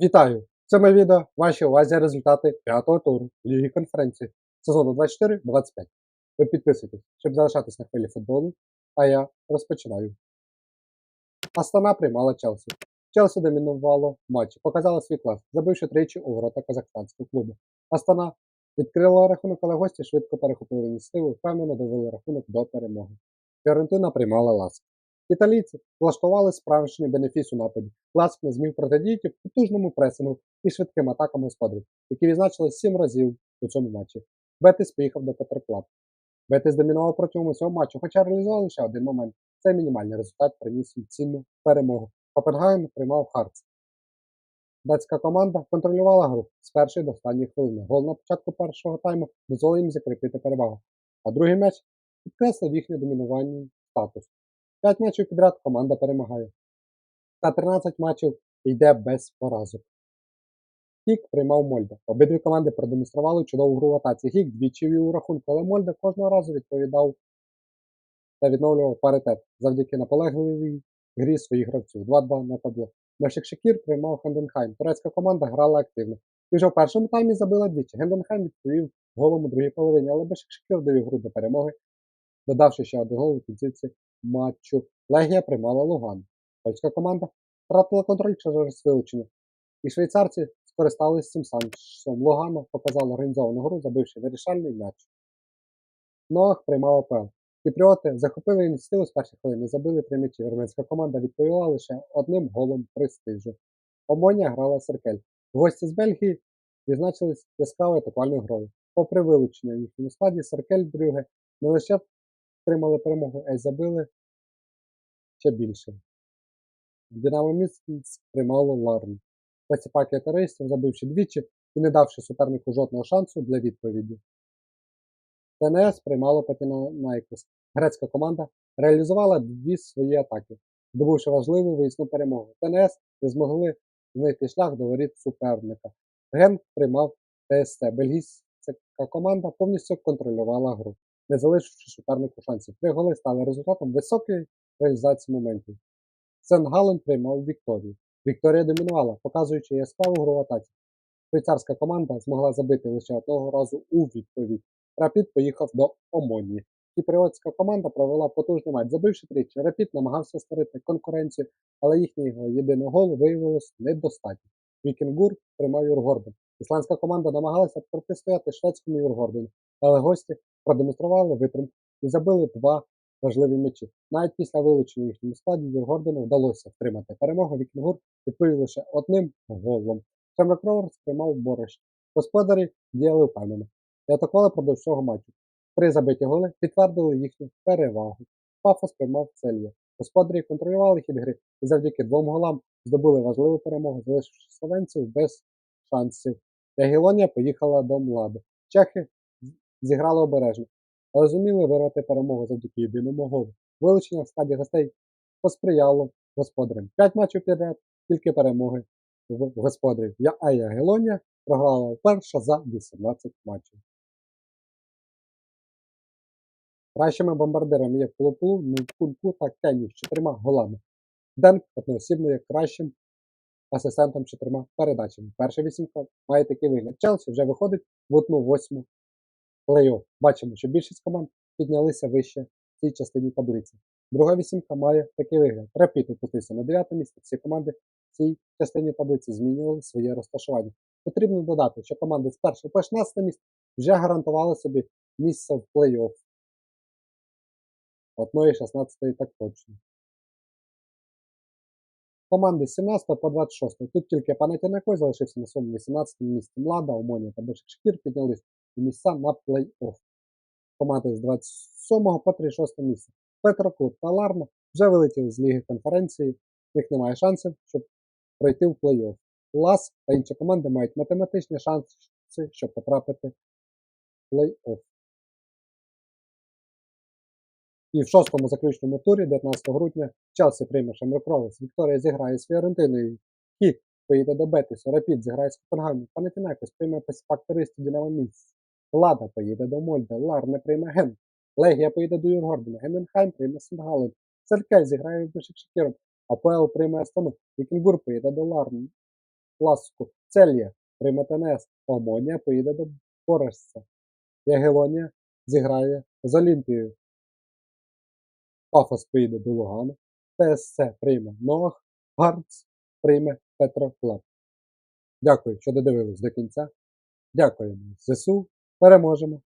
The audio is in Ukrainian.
Вітаю! В цьому відео вашій увазі результати п'ятого туру Ліги конференції сезону 24-25. Ви підписуйтесь, щоб залишатись на хвилі футболу, а я розпочинаю. Астана приймала Челсі. Челсі домінувало матчі, показала свій клас, забивши тричі у ворота казахстанського клубу. Астана відкрила рахунок, але гості швидко перехопили ініціативу, впевнено довели рахунок до перемоги. Фіорентина приймала ласк. Італійці влаштували справжній бенефіс у нападі. Ласк не зміг протидіяти потужному пресингу і швидким атакам господарів, які відзначились сім разів у цьому матчі. Бетис поїхав до Петерплат. Бетис домінував протягом усього матчу, хоча реалізував лише один момент. Цей мінімальний результат приніс їм цінну перемогу. Копенгаген приймав Харц. Датська команда контролювала гру з першої до останньої хвилини. Гол на початку першого тайму дозволив їм закріпити перевагу. А другий м'яч підкреслив їхній домінувальний статус. П'ять матчів підряд команда перемагає. Та 13 матчів йде без поразок. Хік приймав Мольда. Обидві команди продемонстрували чудову гру в атаці. Хік двічі вів у рахунку, але Мольда кожного разу відповідав та відновлював паритет завдяки наполегливій грі своїх гравців. 2-2 на табло. Бешик Шекір приймав Хенденхайм. Турецька команда грала активно. І вже в першому таймі забила двічі. Генденхайм відповів голом у другій половині, але Бешик Шекір довів гру до перемоги, додавши ще один гол у кінцівці матчу. Легія приймала Луган. Польська команда втратила контроль через вилучення. І швейцарці скористалися цим шансом. Лугано показала організовану гру, забивши вирішальний м'яч. Ноах приймав АПЛ. Кіпріоти захопили ініціативу з перших хвилин, забили три м'ячі. Вірменська команда відповіла лише одним голом престижу. Омонія грала Серкель. Гості з Бельгії відзначились яскравою атакувальною грою. Попри вилучення в їхньому складі, Серкель Брюге не лише отримали перемогу, забили ще більше. Динамо Мінськ приймало Ларн. Пасіпаки терористів, забивши двічі і не давши супернику жодного шансу для відповіді. ТНС приймало Патінайкос. Грецька команда реалізувала дві свої атаки, здобувши важливу виїзну перемогу. ТНС не змогли знайти шлях до воріт суперника. Ген приймав ТСЦ. Бельгійська команда повністю контролювала гру, не залишивши супернику шансів. Три голи стали результатом високої реалізації моментів. Сен-Гален приймав Вікторію. Вікторія домінувала, показуючи яскраву гру в атаці. Швейцарська команда змогла забити лише одного разу у відповідь. Рапід поїхав до Омонії. Кіпріотська команда провела потужний матч, забивши тричі. Рапід намагався створити конкуренцію, але їхній єдиний гол виявилось недостатньо. Вікінгур приймав Юргорден. Ісландська команда намагалася протистояти шведському Юргордену, але гості продемонстрували витримку і забили два важливі м'ячі. Навіть після вилучення в їхньому складі Юргордену вдалося втримати перемогу. Вікінгур відповів лише одним голом. Шемрак Роверс приймав борщ. Господарі діяли впевнено і атакували продовж всього матчу. Три забиті голи підтвердили їхню перевагу. Пафос приймав цельє. Господарі контролювали хід гри і завдяки двом голам здобули важливу перемогу, залишивши словенців без шансів. Ягелонія поїхала до Млади. Чехи зіграли обережно, але зуміли вирвати перемогу завдяки єдиному голу. Вилучення в складі гостей посприяло господарям. П'ять матчів підряд, тільки перемоги в господарів. Я Ая Гелонія програла вперше за 18 матчів. Кращими бомбардирами є Плоплу, Нукунку та Кенні з чотирма голами. Денк одноосібно є кращим асистентом чотирма передачами. Перша вісімка має такий вигляд. Челсі вже виходить в одну восьму плей-офф. Бачимо, що більшість команд піднялися вище в цій частині таблиці. Друга вісімка має такий вигляд. Рапід опустився на 9 місце. Всі команди в цій частині таблиці змінювали своє розташування. Потрібно додати, що команди з 1 по 16 місце вже гарантували собі місце в плей-офф. Одної 16 так точно. Команди з 17 по 26. Тут тільки Панатінакой залишився на своєму 18 місці. Млада, Омонія та Бешкшкір піднялись місця на плей-офф. Команди з 27 по 36 місце. Петроклуб та Ларна вже вилетіли з Ліги конференції. В них немає шансів, щоб пройти в плей-офф. Лас та інші команди мають математичні шанси, щоб потрапити в плей-офф. І в шостому заключному турі, 19 грудня, Челсі прийме Шемрокровець, Вікторія зіграє з Фіорентиною, Хік поїде до Бетису, Рапід зіграє з Копенгагеном, Панетінайкос прийме фактористів Динамо Мінськ, Лада поїде до Мольде, Ларне прийме Ген, Легія поїде до Юргордена, Гененхайм прийме Сенгален, Церкель зіграє в Бешикшекіром, АПЛ прийме Астану, Вікінгур поїде до Ларн, Ласку. Цельє прийме ТНС. Омонія поїде до Борешця. Ягелонія зіграє з Олімпією. Пафос поїде до Лугану. ТСЦ прийме Ноах. Гарц прийме Петроклад. Дякую, що додивились до кінця. Дякуємо ЗСУ. Переможемо!